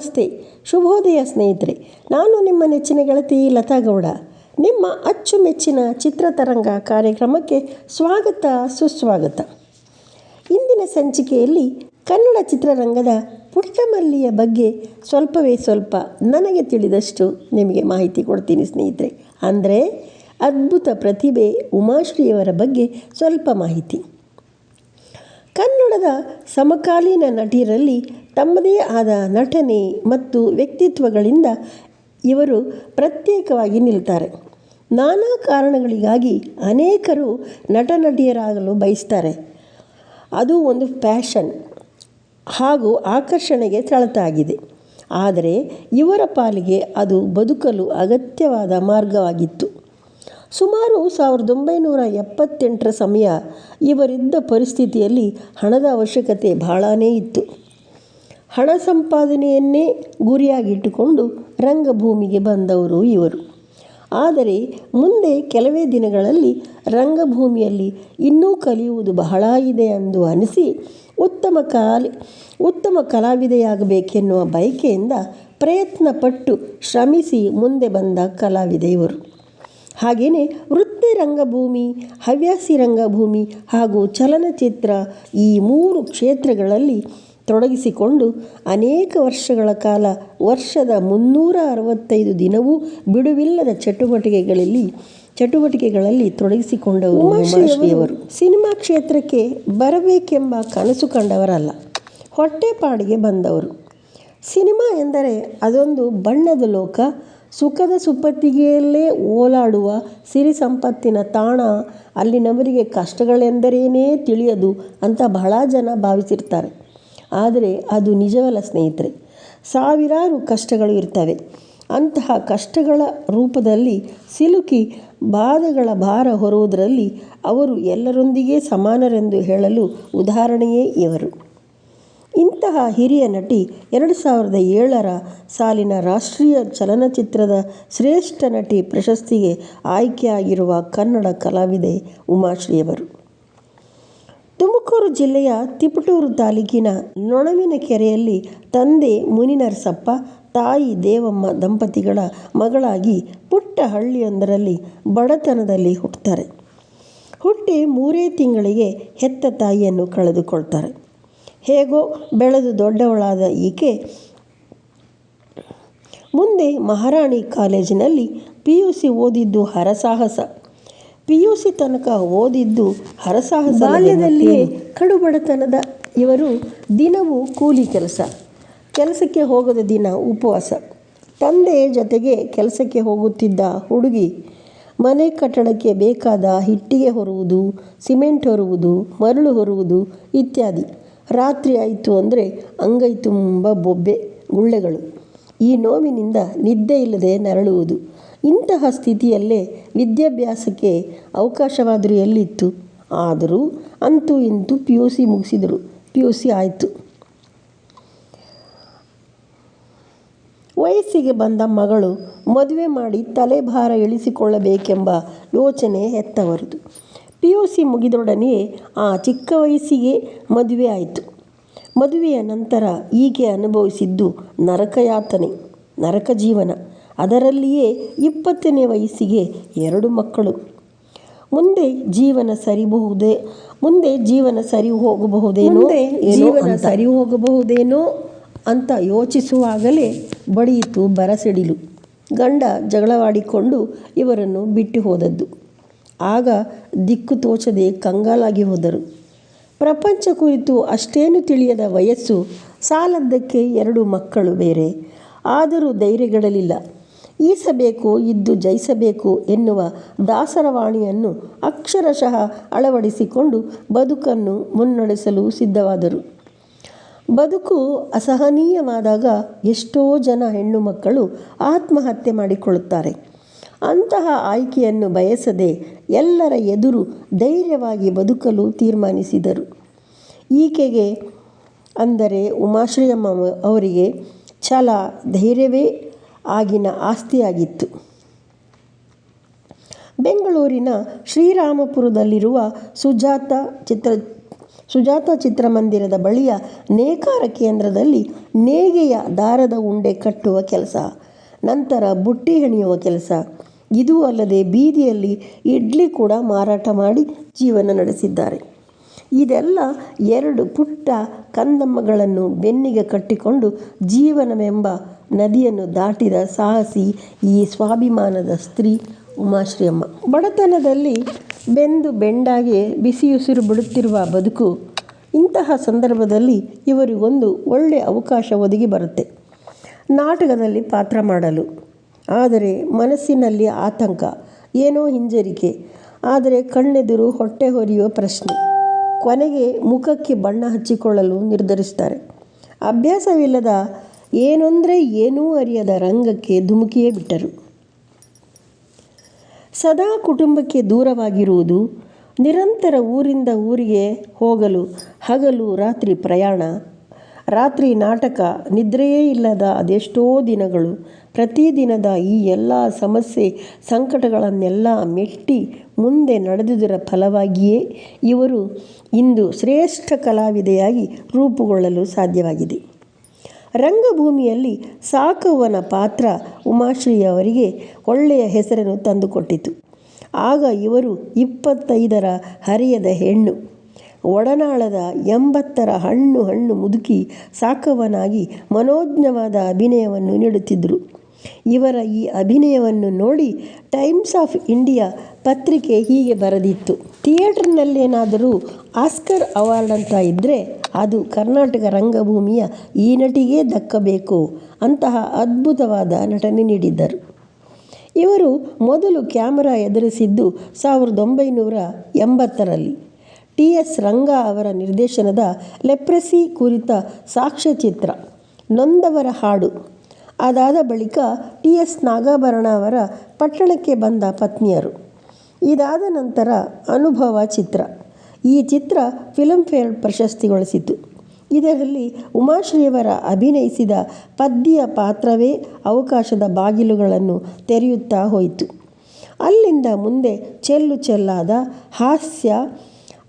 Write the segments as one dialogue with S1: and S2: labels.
S1: ನಮಸ್ತೆ. ಶುಭೋದಯ ಸ್ನೇಹಿತರೆ, ನಾನು ನಿಮ್ಮ ನೆಚ್ಚಿನ ಗೆಳತಿ ಲತಾ ಗೌಡ. ನಿಮ್ಮ ಅಚ್ಚುಮೆಚ್ಚಿನ ಚಿತ್ರತರಂಗ ಕಾರ್ಯಕ್ರಮಕ್ಕೆ ಸ್ವಾಗತ, ಸುಸ್ವಾಗತ. ಇಂದಿನ ಸಂಚಿಕೆಯಲ್ಲಿ ಕನ್ನಡ ಚಿತ್ರರಂಗದ ಪುಟ್ಟಮಲ್ಲಿಯ ಬಗ್ಗೆ ಸ್ವಲ್ಪವೇ ಸ್ವಲ್ಪ ನನಗೆ ತಿಳಿದಷ್ಟು ನಿಮಗೆ ಮಾಹಿತಿ ಕೊಡ್ತೀನಿ ಸ್ನೇಹಿತರೆ. ಅಂದರೆ, ಅದ್ಭುತ ಪ್ರತಿಭೆ ಉಮಾಶ್ರೀಯವರ ಬಗ್ಗೆ ಸ್ವಲ್ಪ ಮಾಹಿತಿ. ಕನ್ನಡದ ಸಮಕಾಲೀನ ನಟಿಯರಲ್ಲಿ ತಮ್ಮದೇ ಆದ ನಟನೆ ಮತ್ತು ವ್ಯಕ್ತಿತ್ವಗಳಿಂದ ಇವರು ಪ್ರತ್ಯೇಕವಾಗಿ ನಿಲ್ತಾರೆ. ನಾನಾ ಕಾರಣಗಳಿಗಾಗಿ ಅನೇಕರು ನಟ ನಟಿಯರಾಗಲು ಬಯಸ್ತಾರೆ. ಅದು ಒಂದು ಫ್ಯಾಷನ್ ಹಾಗೂ ಆಕರ್ಷಣೆಗೆ ಸೆಳೆತಾಗಿದೆ ಆದರೆ ಇವರ ಪಾಲಿಗೆ ಅದು ಬದುಕಲು ಅಗತ್ಯವಾದ ಮಾರ್ಗವಾಗಿತ್ತು. ಸುಮಾರು ಸಾವಿರದ ಒಂಬೈನೂರ ಎಪ್ಪತ್ತೆಂಟರ ಸಮಯ ಇವರಿದ್ದ ಪರಿಸ್ಥಿತಿಯಲ್ಲಿ ಹಣದ ಅವಶ್ಯಕತೆ ಬಹಳನೇ ಇತ್ತು. ಹಣ ಸಂಪಾದನೆಯನ್ನೇ ಗುರಿಯಾಗಿಟ್ಟುಕೊಂಡು ರಂಗಭೂಮಿಗೆ ಬಂದವರು ಇವರು. ಆದರೆ ಮುಂದೆ ಕೆಲವೇ ದಿನಗಳಲ್ಲಿ ರಂಗಭೂಮಿಯಲ್ಲಿ ಇನ್ನೂ ಕಲಿಯುವುದು ಬಹಳ ಇದೆ ಎಂದು ಅನಿಸಿ ಉತ್ತಮ ಕಾಲಿ, ಉತ್ತಮ ಕಲಾವಿದೆಯಾಗಬೇಕೆನ್ನುವ ಬಯಕೆಯಿಂದ ಪ್ರಯತ್ನಪಟ್ಟು ಶ್ರಮಿಸಿ ಮುಂದೆ ಬಂದ ಕಲಾವಿದೆ ಇವರು. ಹಾಗೆಯೇ ವೃತ್ತಿ ರಂಗಭೂಮಿ, ಹವ್ಯಾಸಿ ರಂಗಭೂಮಿ ಹಾಗೂ ಚಲನಚಿತ್ರ ಈ ಮೂರು ಕ್ಷೇತ್ರಗಳಲ್ಲಿ ತೊಡಗಿಸಿಕೊಂಡು ಅನೇಕ ವರ್ಷಗಳ ಕಾಲ ವರ್ಷದ ಮುನ್ನೂರ ಅರವತ್ತೈದು ದಿನವೂ ಬಿಡುವಿಲ್ಲದ ಚಟುವಟಿಕೆಗಳಲ್ಲಿ ಚಟುವಟಿಕೆಗಳಲ್ಲಿ ತೊಡಗಿಸಿಕೊಂಡವರು ಉಮಾಶ್ರೀಯವರು. ಸಿನಿಮಾ ಕ್ಷೇತ್ರಕ್ಕೆ ಬರಬೇಕೆಂಬ ಕನಸು ಕಂಡವರಲ್ಲ ಹೊಟ್ಟೆಪಾಡಿಗೆ ಬಂದವರು. ಸಿನಿಮಾ ಎಂದರೆ ಅದೊಂದು ಬಣ್ಣದ ಲೋಕ ಸುಖದ ಸುಪ್ಪತ್ತಿಗೆಯಲ್ಲೇ ಓಲಾಡುವ ಸಿರಿ ಸಂಪತ್ತಿನ ತಾಣ ಅಲ್ಲಿನವರಿಗೆ ಕಷ್ಟಗಳೆಂದರೇನೇ ತಿಳಿಯದು ಅಂತ ಬಹಳ ಜನ ಭಾವಿಸಿರ್ತಾರೆ. ಆದರೆ ಅದು ನಿಜವಲ್ಲ ಸ್ನೇಹಿತರೆ. ಸಾವಿರಾರು ಕಷ್ಟಗಳು ಇರ್ತವೆ. ಅಂತಹ ಕಷ್ಟಗಳ ರೂಪದಲ್ಲಿ ಸಿಲುಕಿ ಬಾಧೆಗಳ ಭಾರ ಹೊರುವುದರಲ್ಲಿ ಅವರು ಎಲ್ಲರೊಂದಿಗೆ ಸಮಾನರೆಂದು ಹೇಳಲು ಉದಾಹರಣೆಯೇ ಇವರು. ಇಂತಹ ಹಿರಿಯ ನಟಿ ಎರಡು ಸಾವಿರದ ಏಳರ ಸಾಲಿನ ರಾಷ್ಟ್ರೀಯ ಚಲನಚಿತ್ರದ ಶ್ರೇಷ್ಠ ನಟಿ ಪ್ರಶಸ್ತಿಗೆ ಆಯ್ಕೆಯಾಗಿರುವ ಕನ್ನಡ ಕಲಾವಿದೆ ಉಮಾಶ್ರೀಯವರು. ತುಮಕೂರು ಜಿಲ್ಲೆಯ ತಿಪಟೂರು ತಾಲೂಕಿನ ನೊಣವಿನ ಕೆರೆಯಲ್ಲಿ ತಂದೆ ಮುನಿನರಸಪ್ಪ, ತಾಯಿ ದೇವಮ್ಮ ದಂಪತಿಗಳ ಮಗಳಾಗಿ ಪುಟ್ಟ ಹಳ್ಳಿಯೊಂದರಲ್ಲಿ ಬಡತನದಲ್ಲಿ ಹುಟ್ಟುತ್ತಾರೆ. ಹುಟ್ಟಿ ಮೂರೇ ತಿಂಗಳಿಗೆ ಹೆತ್ತ ತಾಯಿಯನ್ನು ಕಳೆದುಕೊಳ್ತಾರೆ. ಹೇಗೋ ಬೆಳೆದು ದೊಡ್ಡವಳಾದ ಈಕೆ ಮುಂದೆ ಮಹಾರಾಣಿ ಕಾಲೇಜಿನಲ್ಲಿ ಪಿ ಯು ಸಿ ಓದಿದ್ದು ಹರಸಾಹಸ. ಪಿ ಯು ಸಿ ತನಕ ಓದಿದ್ದು ಹರಸಾಹಸ ಬಾಲ್ಯದಲ್ಲಿಯೇ ಕಡು ಬಡತನದ ಇವರು ದಿನವೂ ಕೂಲಿ ಕೆಲಸ. ಕೆಲಸಕ್ಕೆ ಹೋಗದ ದಿನ ಉಪವಾಸ. ತಂದೆ ಜೊತೆಗೆ ಕೆಲಸಕ್ಕೆ ಹೋಗುತ್ತಿದ್ದ ಹುಡುಗಿ ಮನೆ ಕಟ್ಟಡಕ್ಕೆ ಬೇಕಾದ ಹಿಟ್ಟಿಗೆ ಹೊರುವುದು ಸಿಮೆಂಟ್ ಹೊರುವುದು ಮರಳು ಹೊರುವುದು ಇತ್ಯಾದಿ. ರಾತ್ರಿ ಆಯಿತು ಅಂದರೆ ಅಂಗೈ ತುಂಬ ಬೊಬ್ಬೆ ಗುಳ್ಳೆಗಳು. ಈ ನೋವಿನಿಂದ ನಿದ್ದೆ ಇಲ್ಲದೆ ನರಳುವುದು. ಇಂತಹ ಸ್ಥಿತಿಯಲ್ಲೇ ವಿದ್ಯಾಭ್ಯಾಸಕ್ಕೆ ಅವಕಾಶವಾದರೂ ಎಲ್ಲಿತ್ತು? ಆದರೂ ಅಂತೂ ಇಂತೂ ಪಿ ಯು ಸಿ ಮುಗಿಸಿದರು. ಪಿ ಯು ಸಿ ಆಯಿತು. ವಯಸ್ಸಿಗೆ ಬಂದ ಮಗಳು ಮದುವೆ ಮಾಡಿ ತಲೆಭಾರ ಇಳಿಸಿಕೊಳ್ಳಬೇಕೆಂಬ ಯೋಚನೆ ಹೆತ್ತವರದು. ಪಿ ಯು ಸಿ ಮುಗಿದೊಡನೆಯೇ ಆ ಚಿಕ್ಕ ವಯಸ್ಸಿಗೆ ಮದುವೆ ಆಯಿತು. ಮದುವೆಯ ನಂತರ ಈಕೆ ಅನುಭವಿಸಿದ್ದು ನರಕಯಾತನೆ ನರಕ ಜೀವನ. ಅದರಲ್ಲಿಯೇ ಇಪ್ಪತ್ತನೇ ವಯಸ್ಸಿಗೆ ಎರಡು ಮಕ್ಕಳು. ಮುಂದೆ ಜೀವನ ಸರಿಬಹುದೇ ಮುಂದೆ ಜೀವನ ಸರಿ ಹೋಗಬಹುದೇನೋ ಜೀವನ ಸರಿ ಹೋಗಬಹುದೇನೋ ಅಂತ ಯೋಚಿಸುವಾಗಲೇ ಬಡಿಯಿತು ಬರಸಿಡಿಲು. ಗಂಡ ಜಗಳವಾಡಿಕೊಂಡು ಇವರನ್ನು ಬಿಟ್ಟು ಹೋದದ್ದು. ಆಗ ದಿಕ್ಕು ತೋಚದೆ ಕಂಗಾಲಾಗಿ ಹೋದರು. ಪ್ರಪಂಚ ಕುರಿತು ಅಷ್ಟೇನು ತಿಳಿಯದ ವಯಸ್ಸು ಸಾಲದ್ದಕ್ಕೆ ಎರಡು ಮಕ್ಕಳು ಬೇರೆ. ಆದರೂ ಧೈರ್ಯಗಳಲಿಲ್ಲ ಈಸಬೇಕು, ಇದ್ದು ಜಯಿಸಬೇಕು ಎನ್ನುವ ದಾಸರವಾಣಿಯನ್ನು ಅಕ್ಷರಶಃ ಅಳವಡಿಸಿಕೊಂಡು ಬದುಕನ್ನು ಮುನ್ನಡೆಸಲು ಸಿದ್ಧವಾದರು. ಬದುಕು ಅಸಹನೀಯವಾದಾಗ ಎಷ್ಟೋ ಜನ ಹೆಣ್ಣು ಮಕ್ಕಳು ಆತ್ಮಹತ್ಯೆ ಮಾಡಿಕೊಳ್ಳುತ್ತಾರೆ. ಅಂತಹ ಆಯ್ಕೆಯನ್ನು ಬಯಸದೆ ಎಲ್ಲರ ಎದುರು ಧೈರ್ಯವಾಗಿ ಬದುಕಲು ತೀರ್ಮಾನಿಸಿದರು. ಈಕೆಗೆ ಅಂದರೆ ಉಮಾಶ್ರೀಯಮ್ಮ ಅವರಿಗೆ ಛಲ, ಧೈರ್ಯವೇ ಆಗಿನ ಆಸ್ತಿಯಾಗಿತ್ತು. ಬೆಂಗಳೂರಿನ ಶ್ರೀರಾಮಪುರದಲ್ಲಿರುವ ಸುಜಾತ ಚಿತ್ರ, ಸುಜಾತ ಚಿತ್ರಮಂದಿರದ ಬಳಿಯ ನೇಕಾರ ಕೇಂದ್ರದಲ್ಲಿ ನೇಯ್ಗೆಯ ದಾರದ ಉಂಡೆ ಕಟ್ಟುವ ಕೆಲಸ, ನಂತರ ಬುಟ್ಟಿ ಹೆಣೆಯುವ ಕೆಲಸ ಇದೂ ಅಲ್ಲದೆ ಬೀದಿಯಲ್ಲಿ ಇಡ್ಲಿ ಕೂಡ ಮಾರಾಟ ಮಾಡಿ ಜೀವನ ನಡೆಸಿದ್ದಾರೆ. ಇದೆಲ್ಲ ಎರಡು ಪುಟ್ಟ ಕಂದಮ್ಮಗಳನ್ನು ಬೆನ್ನಿಗೆ ಕಟ್ಟಿಕೊಂಡು ಜೀವನವೆಂಬ ನದಿಯನ್ನು ದಾಟಿದ ಸಾಹಸಿ ಈ ಸ್ವಾಭಿಮಾನದ ಸ್ತ್ರೀ ಉಮಾಶ್ರೀಯಮ್ಮ. ಬಡತನದಲ್ಲಿ ಬೆಂದು ಬೆಂಡಾಗಿ ಬಿಸಿಯುಸಿರು ಬಿಡುತ್ತಿರುವ ಬದುಕು, ಇಂತಹ ಸಂದರ್ಭದಲ್ಲಿ ಇವರಿಗೊಂದು ಒಳ್ಳೆಯ ಅವಕಾಶ ಒದಗಿ ಬರುತ್ತೆ. ನಾಟಕದಲ್ಲಿ ಪಾತ್ರ ಮಾಡಲು ಆದರೆ ಮನಸ್ಸಿನಲ್ಲಿ ಆತಂಕ, ಏನೋ ಹಿಂಜರಿಕೆ. ಆದರೆ ಕಣ್ಣೆದುರು ಹೊಟ್ಟೆ ಹೊರೆಯುವ ಪ್ರಶ್ನೆ. ಕೊನೆಗೆ ಮುಖಕ್ಕೆ ಬಣ್ಣ ಹಚ್ಚಿಕೊಳ್ಳಲು ನಿರ್ಧರಿಸ್ತಾರೆ ಅಭ್ಯಾಸವಿಲ್ಲದ ಏನೊಂದ್ರೆ ಏನೂ ಅರಿಯದ ರಂಗಕ್ಕೆ ಧುಮುಕಿಯೇ ಬಿಟ್ಟರು. ಸದಾ ಕುಟುಂಬಕ್ಕೆ ದೂರವಾಗಿರುವುದು ನಿರಂತರ ಊರಿಂದ ಊರಿಗೆ ಹೋಗಲು, ಹಗಲು, ರಾತ್ರಿ ಪ್ರಯಾಣ ರಾತ್ರಿ ನಾಟಕ ನಿದ್ರೆಯೇ ಇಲ್ಲದ ಅದೆಷ್ಟೋ ದಿನಗಳು ಪ್ರತಿದಿನದ ಈ ಎಲ್ಲ ಸಮಸ್ಯೆ ಸಂಕಟಗಳನ್ನೆಲ್ಲ ಮೆಟ್ಟಿ ಮುಂದೆ ನಡೆದುದರ ಫಲವಾಗಿಯೇ ಇವರು ಇಂದು ಶ್ರೇಷ್ಠ ಕಲಾವಿದೆಯಾಗಿ ರೂಪುಗೊಳ್ಳಲು ಸಾಧ್ಯವಾಗಿದೆ. ರಂಗಭೂಮಿಯಲ್ಲಿ ಸಾಕುವನ ಪಾತ್ರ ಉಮಾಶ್ರೀಯವರಿಗೆ ಒಳ್ಳೆಯ ಹೆಸರನ್ನು ತಂದುಕೊಟ್ಟಿತು. ಆಗ ಇವರು ಇಪ್ಪತ್ತೈದರ ಹರಿಯದ ಹೆಣ್ಣು. ಒಡನಾಳದ ಎಂಬತ್ತರ ಹಣ್ಣು ಹಣ್ಣು ಮುದುಕಿ ಸಾಕವನಾಗಿ ಮನೋಜ್ಞವಾದ ಅಭಿನಯವನ್ನು ನೀಡುತ್ತಿದ್ದರು. ಇವರ ಈ ಅಭಿನಯವನ್ನು ನೋಡಿ ಟೈಮ್ಸ್ ಆಫ್ ಇಂಡಿಯಾ ಪತ್ರಿಕೆ ಹೀಗೆ ಬರೆದಿತ್ತು. ಥಿಯೇಟರ್ನಲ್ಲೇನಾದರೂ ಆಸ್ಕರ್ ಅವಾರ್ಡ್ ಅಂತ ಇದ್ದರೆ ಅದು ಕರ್ನಾಟಕ ರಂಗಭೂಮಿಯ ಈ ನಟಿಗೆ ದಕ್ಕಬೇಕು ಅಂತಹ ಅದ್ಭುತವಾದ ನಟನೆ ನೀಡಿದ್ದರು. ಇವರು ಮೊದಲು ಕ್ಯಾಮರಾ ಎದುರಿಸಿದ್ದು ಸಾವಿರದ ಒಂಬೈನೂರ ಎಂಬತ್ತರಲ್ಲಿ. ಟಿ ಎಸ್ ರಂಗ ಅವರ ನಿರ್ದೇಶನದ ಲೆಪ್ರಸಿ ಕುರಿತ ಸಾಕ್ಷ್ಯಚಿತ್ರ ನೊಂದವರ ಹಾಡು. ಅದಾದ ಬಳಿಕ ಟಿ ಎಸ್ ನಾಗಾಭರಣ ಅವರ ಪಟ್ಟಣಕ್ಕೆ ಬಂದ ಪತ್ನಿಯರು. ಇದಾದ ನಂತರ ಅನುಭವ ಚಿತ್ರ. ಈ ಚಿತ್ರ ಫಿಲ್ಮ್ಫೇರ್ ಪ್ರಶಸ್ತಿಗೊಳಿಸಿತು. ಇದರಲ್ಲಿ ಉಮಾಶ್ರೀಯವರ ಅಭಿನಯಿಸಿದ ಪದ್ಯ ಪಾತ್ರವೇ ಅವಕಾಶದ ಬಾಗಿಲುಗಳನ್ನು ತೆರೆಯುತ್ತಾ ಹೋಯಿತು. ಅಲ್ಲಿಂದ ಮುಂದೆ ಚೆಲ್ಲು ಚೆಲ್ಲಾದ ಹಾಸ್ಯ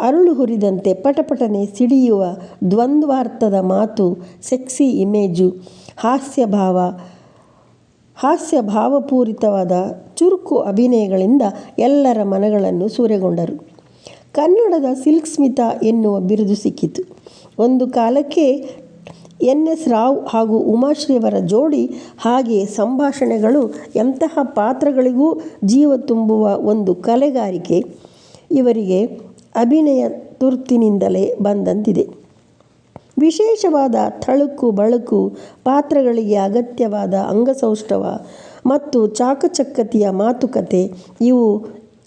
S1: ಅರಳು ಹುರಿದಂತೆ ಪಟಪಟನೆ ಸಿಡಿಯುವ ದ್ವಂದ್ವಾರ್ಥದ ಮಾತು ಸೆಕ್ಸಿ ಇಮೇಜು ಹಾಸ್ಯ ಭಾವ ಹಾಸ್ಯ ಭಾವಪೂರಿತವಾದ ಚುರುಕು ಅಭಿನಯಗಳಿಂದ ಎಲ್ಲರ ಮನಗಳನ್ನು ಸೂರೆಗೊಂಡರು. ಕನ್ನಡದ ಸಿಲ್ಕ್ ಸ್ಮಿತಾ ಎನ್ನುವ ಬಿರುದು ಸಿಕ್ಕಿತು. ಒಂದು ಕಾಲಕ್ಕೆ ಎನ್ ಎಸ್ ರಾವ್ ಹಾಗೂ ಉಮಾಶ್ರೀಯವರ ಜೋಡಿ ಹಾಗೆ ಸಂಭಾಷಣೆಗಳು ಎಂತಹ ಪಾತ್ರಗಳಿಗೂ ಜೀವ ತುಂಬುವ ಒಂದು ಕಲೆಗಾರಿಕೆ. ಇವರಿಗೆ ಅಭಿನಯ ತುರ್ತಿನಿಂದಲೇ ಬಂದಂತಿದೆ. ವಿಶೇಷವಾದ ಥಳುಕು, ಬಳುಕು, ಪಾತ್ರಗಳಿಗೆ ಅಗತ್ಯವಾದ ಅಂಗಸೌಷ್ಠವ ಮತ್ತು ಚಾಕಚಕ್ಕತಿಯ ಮಾತುಕತೆ ಇವು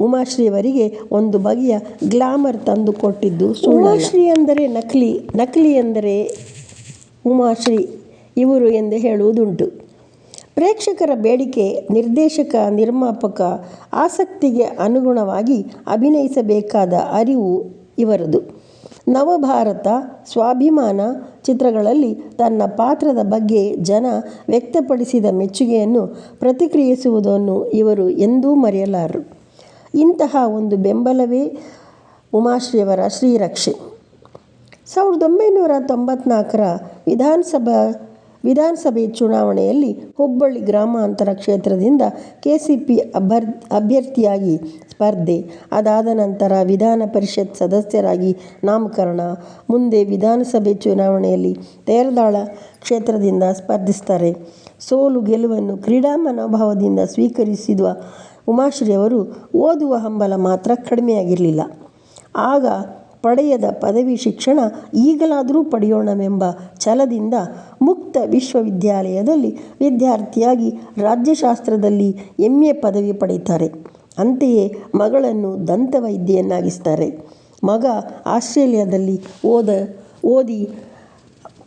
S1: ಉಮಾಶ್ರೀಯವರಿಗೆ ಒಂದು ಬಗೆಯ ಗ್ಲಾಮರ್ ತಂದುಕೊಟ್ಟಿದ್ದು ಉಮಾಶ್ರೀ ಅಂದರೆ ನಕಲಿ ನಕಲಿ ಎಂದರೆ ಉಮಾಶ್ರೀ ಇವರು ಎಂದು ಹೇಳುವುದುಂಟು. ಪ್ರೇಕ್ಷಕರ ಬೇಡಿಕೆ ನಿರ್ದೇಶಕ, ನಿರ್ಮಾಪಕ ಆಸಕ್ತಿಗೆ ಅನುಗುಣವಾಗಿ ಅಭಿನಯಿಸಬೇಕಾದ ಅರಿವು ಇವರದು. ನವಭಾರತ ಸ್ವಾಭಿಮಾನ ಚಿತ್ರಗಳಲ್ಲಿ ತನ್ನ ಪಾತ್ರದ ಬಗ್ಗೆ ಜನ ವ್ಯಕ್ತಪಡಿಸಿದ ಮೆಚ್ಚುಗೆಯನ್ನು ಪ್ರತಿಕ್ರಿಯಿಸುವುದನ್ನು ಇವರು ಎಂದೂ ಮರೆಯಲಾರರು ಇಂತಹ ಒಂದು ಬೆಂಬಲವೇ ಉಮಾಶ್ರೀಯವರ ಶ್ರೀರಕ್ಷೆ. ಸಾವಿರದ ಒಂಬೈನೂರ ತೊಂಬತ್ನಾಲ್ಕರ ವಿಧಾನಸಭಾ ವಿಧಾನಸಭೆ ಚುನಾವಣೆಯಲ್ಲಿ ಹುಬ್ಬಳ್ಳಿ ಗ್ರಾಮಾಂತರ ಕ್ಷೇತ್ರದಿಂದ ಕೆಸಿಪಿ ಅಭರ್, ಅಭ್ಯರ್ಥಿಯಾಗಿ ಸ್ಪರ್ಧೆ. ಅದಾದ ನಂತರ ವಿಧಾನ ಪರಿಷತ್ ಸದಸ್ಯರಾಗಿ ನಾಮಕರಣ. ಮುಂದೆ ವಿಧಾನಸಭೆ ಚುನಾವಣೆಯಲ್ಲಿ ತೇರದಾಳ ಕ್ಷೇತ್ರದಿಂದ ಸ್ಪರ್ಧಿಸ್ತಾರೆ. ಸೋಲು ಗೆಲುವನ್ನು ಕ್ರೀಡಾ ಮನೋಭಾವದಿಂದ ಸ್ವೀಕರಿಸಿದ ಉಮಾಶ್ರೀಯವರು ಓದುವ ಹಂಬಲ ಮಾತ್ರ ಕಡಿಮೆಯಾಗಿರಲಿಲ್ಲ. ಆಗ ಪಡೆಯದ ಪದವಿ ಶಿಕ್ಷಣ ಈಗಲಾದರೂ ಪಡೆಯೋಣವೆಂಬ ಛಲದಿಂದ ಮುಕ್ತ ವಿಶ್ವವಿದ್ಯಾಲಯದಲ್ಲಿ ವಿದ್ಯಾರ್ಥಿಯಾಗಿ ರಾಜ್ಯಶಾಸ್ತ್ರದಲ್ಲಿ ಎಂ ಎ ಪದವಿ ಪಡೆಯುತ್ತಾರೆ. ಅಂತೆಯೇ ಮಗಳನ್ನು ದಂತವೈದ್ಯೆಯನ್ನಾಗಿಸ್ತಾರೆ ಮಗ ಆಸ್ಟ್ರೇಲಿಯಾದಲ್ಲಿ ಓದ ಓದಿ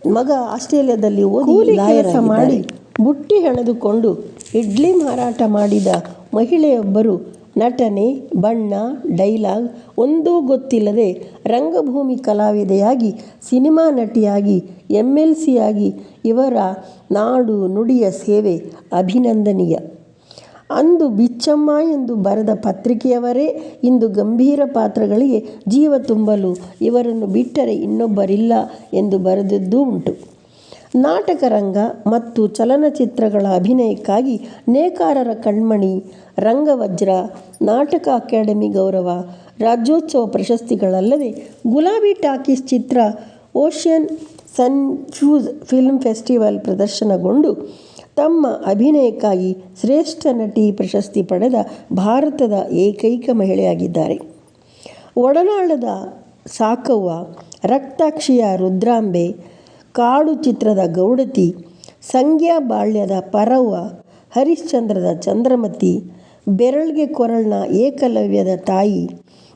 S1: ಮಗ ಆಸ್ಟ್ರೇಲಿಯಾದಲ್ಲಿ ಓದಿ ಕೆಲಸ ಮಾಡಿ ಬುಟ್ಟಿ ಹೆಣೆದುಕೊಂಡು ಇಡ್ಲಿ ಮಾರಾಟ ಮಾಡಿದ ಮಹಿಳೆಯೊಬ್ಬರು ನಟನೆ, ಬಣ್ಣ, ಡೈಲಾಗ್ ಒಂದೂ ಗೊತ್ತಿಲ್ಲದೆ ರಂಗಭೂಮಿ ಕಲಾವಿದೆಯಾಗಿ, ಸಿನಿಮಾ ನಟಿಯಾಗಿ ಎಂ ಎಲ್ ಸಿಯಾಗಿ ಇವರ ನಾಡು ನುಡಿಯ ಸೇವೆ ಅಭಿನಂದನೀಯ. ಅಂದು ಬಿಚ್ಚಮ್ಮ ಎಂದು ಬರೆದ ಪತ್ರಿಕೆಯವರೇ ಇಂದು ಗಂಭೀರ ಪಾತ್ರಗಳಿಗೆ ಜೀವ ತುಂಬಲು ಇವರನ್ನು ಬಿಟ್ಟರೆ ಇನ್ನೊಬ್ಬರಿಲ್ಲ ಎಂದು ಬರೆದದ್ದೂ ಉಂಟು. ನಾಟಕ ರಂಗ ಮತ್ತು ಚಲನಚಿತ್ರಗಳ ಅಭಿನಯಕ್ಕಾಗಿ ನೇಕಾರರ ಕಣ್ಮಣಿ ರಂಗವಜ್ರ, ನಾಟಕ ಅಕಾಡೆಮಿ ಗೌರವ, ರಾಜ್ಯೋತ್ಸವ ಪ್ರಶಸ್ತಿಗಳಲ್ಲದೆ ಗುಲಾಬಿ ಟಾಕೀಸ್ ಚಿತ್ರ ಓಷಿಯನ್ ಸನ್ಫ್ಯೂಸ್ ಫಿಲ್ಮ್ ಫೆಸ್ಟಿವಲ್ ಪ್ರದರ್ಶನಗೊಂಡು ತಮ್ಮ ಅಭಿನಯಕ್ಕಾಗಿ ಶ್ರೇಷ್ಠ ನಟಿ ಪ್ರಶಸ್ತಿ ಪಡೆದ ಭಾರತದ ಏಕೈಕ ಮಹಿಳೆಯಾಗಿದ್ದಾರೆ. ಒಡನಾಳದ ಸಾಕವ್ವ, ರಕ್ತಾಕ್ಷಿಯ ರುದ್ರಾಂಬೆ ಕಾಡು ಚಿತ್ರದ ಗೌಡತಿ ಸಂಗ್ಯಾ ಬಾಳ್ಯದ ಪರವ್ವ, ಹರಿಶ್ಚಂದ್ರದ ಚಂದ್ರಮತಿ, ಬೆರಳ್ಗೆ ಕೊರಳ್ನ ಏಕಲವ್ಯದ ತಾಯಿ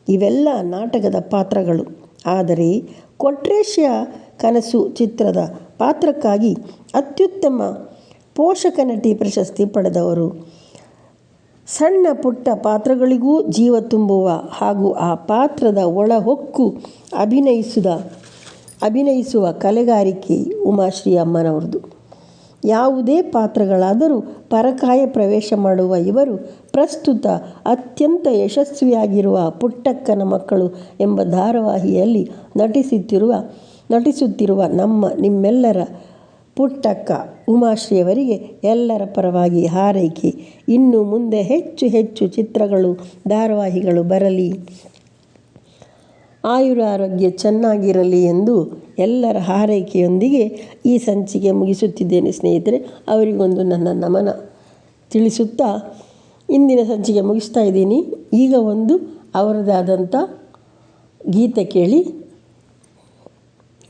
S1: ಇವೆಲ್ಲ ನಾಟಕದ ಪಾತ್ರಗಳು. ಆದರೆ ಕೊಟ್ರೇಶ್ಯ ಕನಸು ಚಿತ್ರದ ಪಾತ್ರಕ್ಕಾಗಿ ಅತ್ಯುತ್ತಮ ಪೋಷಕ ನಟಿ ಪ್ರಶಸ್ತಿ ಪಡೆದವರು. ಸಣ್ಣ ಪುಟ್ಟ ಪಾತ್ರಗಳಿಗೂ ಜೀವ ತುಂಬುವ ಹಾಗೂ ಆ ಪಾತ್ರದ ಒಳಹೊಕ್ಕು ಅಭಿನಯಿಸಿದ ಅಭಿನಯಿಸುವ ಕಲೆಗಾರಿಕೆ ಉಮಾಶ್ರೀ ಅಮ್ಮನವ್ರದ್ದು ಯಾವುದೇ ಪಾತ್ರಗಳಾದರೂ ಪರಕಾಯ ಪ್ರವೇಶ ಮಾಡುವ ಇವರು ಪ್ರಸ್ತುತ ಅತ್ಯಂತ ಯಶಸ್ವಿಯಾಗಿರುವ ಪುಟ್ಟಕ್ಕನ ಮಕ್ಕಳು ಎಂಬ ಧಾರಾವಾಹಿಯಲ್ಲಿ ನಟಿಸುತ್ತಿರುವ ನಟಿಸುತ್ತಿರುವ ನಮ್ಮ ನಿಮ್ಮೆಲ್ಲರ ಪುಟ್ಟಕ್ಕ ಉಮಾಶ್ರೀಯವರಿಗೆ ಎಲ್ಲರ ಪರವಾಗಿ ಹಾರೈಕೆ. ಇನ್ನು ಮುಂದೆ ಹೆಚ್ಚು ಹೆಚ್ಚು ಚಿತ್ರಗಳು, ಧಾರಾವಾಹಿಗಳು ಬರಲಿ. ಆಯುರಾರೋಗ್ಯ ಚೆನ್ನಾಗಿರಲಿ ಎಂದು ಎಲ್ಲರ ಹಾರೈಕೆಯೊಂದಿಗೆ ಈ ಸಂಚಿಕೆ ಮುಗಿಸುತ್ತಿದ್ದೇನೆ ಸ್ನೇಹಿತರೆ. ಅವರಿಗೊಂದು ನನ್ನ ನಮನ ತಿಳಿಸುತ್ತಾ ಇಂದಿನ ಸಂಚಿಕೆ ಮುಗಿಸ್ತಾ ಇದ್ದೀನಿ. ಈಗ ಒಂದು ಅವರದಾದಂಥ ಗೀತೆ ಕೇಳಿ.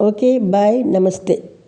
S1: ಓಕೆ, ಬಾಯ್, ನಮಸ್ತೆ.